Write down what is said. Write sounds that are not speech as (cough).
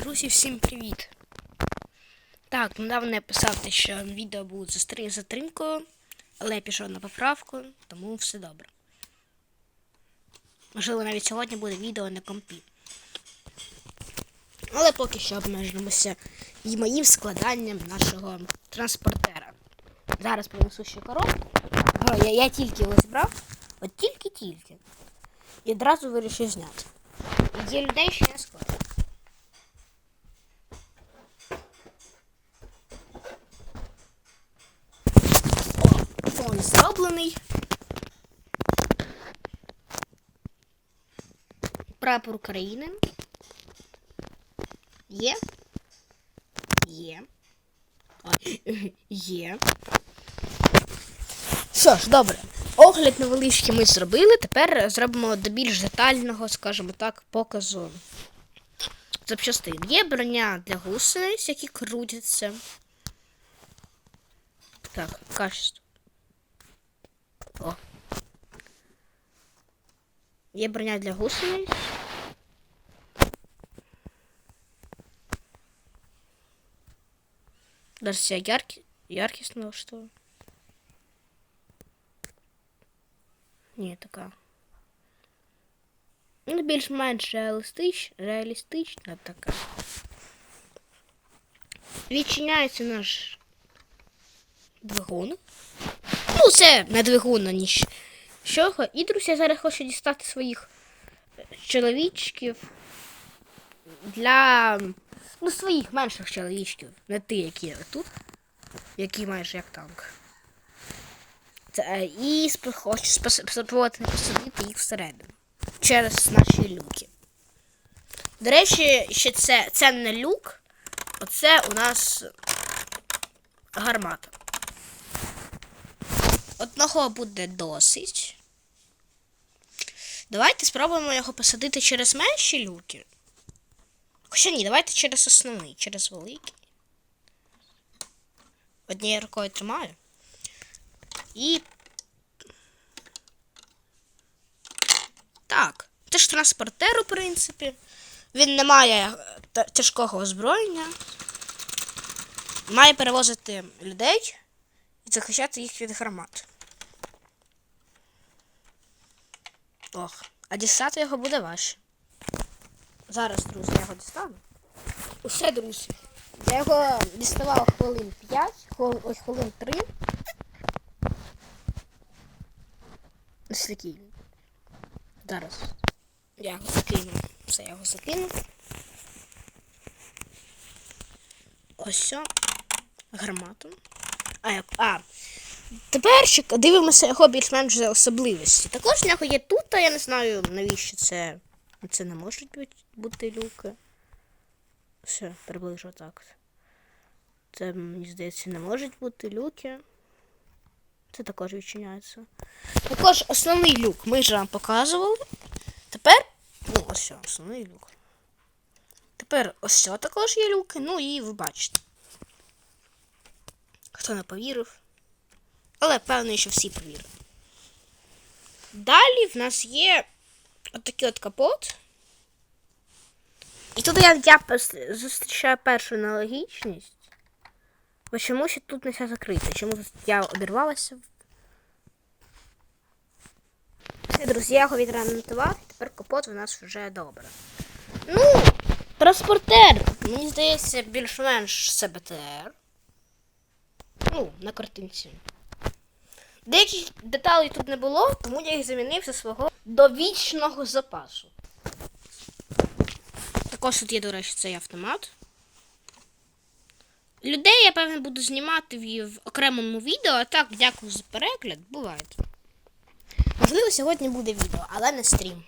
Друзі, всім привіт! Так, недавно я писав що відео буде з затримкою, але я пішов на поправку, тому все добре. Можливо, навіть сьогодні буде відео на компі. Але поки що обмежимося і моїм складанням нашого транспортера. Зараз принесу ще коробку. Я, я тільки його зібрав, от тільки-тільки. І одразу вирішив зняти. Є людей, що не складно. О, він зроблений. Прапор України. Є. Є. О, (laughs) Є. Що ж, добре. Огляд невеличкий ми зробили. Тепер зробимо до більш детального, скажімо так, показу запчастин. Є броня для гусениць, які крутяться. Так, качество. О. Є броня для гусениць. Зараз я яркі... яркість налаштую. Ні, така. Ну, більш-менш реалістич... реалістична така. Відчиняється наш двигун. Ну, це не двигун, а ніч. Що? І, друзі, я зараз хочу дістати своїх е, чоловічків для ну, своїх менших чоловічків. Не ті, які тут, які майже як танк. Це, е, і хочу спробувати посадити їх всередину. Через наші люки. До речі, ще це, це не люк, оце у нас гармата. Одного буде досить. Давайте спробуємо його посадити через менші люки. Хоча ні, давайте через основний, через великий. Однією рукою тримаю. І. Так. Це ж транспортер, у принципі. Він не має тяжкого озброєння. Має перевозити людей і захищати їх від гармат. Ох, а дістати його буде важче. Зараз, друзі, я його дістану. Усе, друзі. Я його діставав хвилин 5, хвилин, ось хвилин 3. Ось такий. Зараз. Я його закину. Все, я його закину. Ось все. Гармату. А, як- а, Тепер ще дивимося його більш-менш за особливості. Також в нього є тут, а я не знаю, навіщо це. Це не можуть бути, люки. Все, приближу так. Це, мені здається, не можуть бути люки. Це також відчиняється. Також основний люк ми ж вам показували. Тепер. Ну, ось основний люк. Тепер ось також є люки, ну і ви бачите. Хто не повірив. Але певний, що всі повірили. Далі в нас є отакий от капот. І тут я, я зустрічаю першу нелогічність. Бо чому ще тут не все закрите? Чому я обірвалася? Все, друзі, я його відремонтував, тепер капот у нас вже добре. Ну, транспортер. Мені здається, більш-менш це БТР. Ну, на картинці. Деяких деталей тут не було, тому я їх замінив зі свого довічного запасу. Також тут є, до речі, цей автомат. Людей я, певно, буду знімати в, в окремому відео, а так, дякую за перегляд. Бувайте. Можливо, сьогодні буде відео, але не стрім.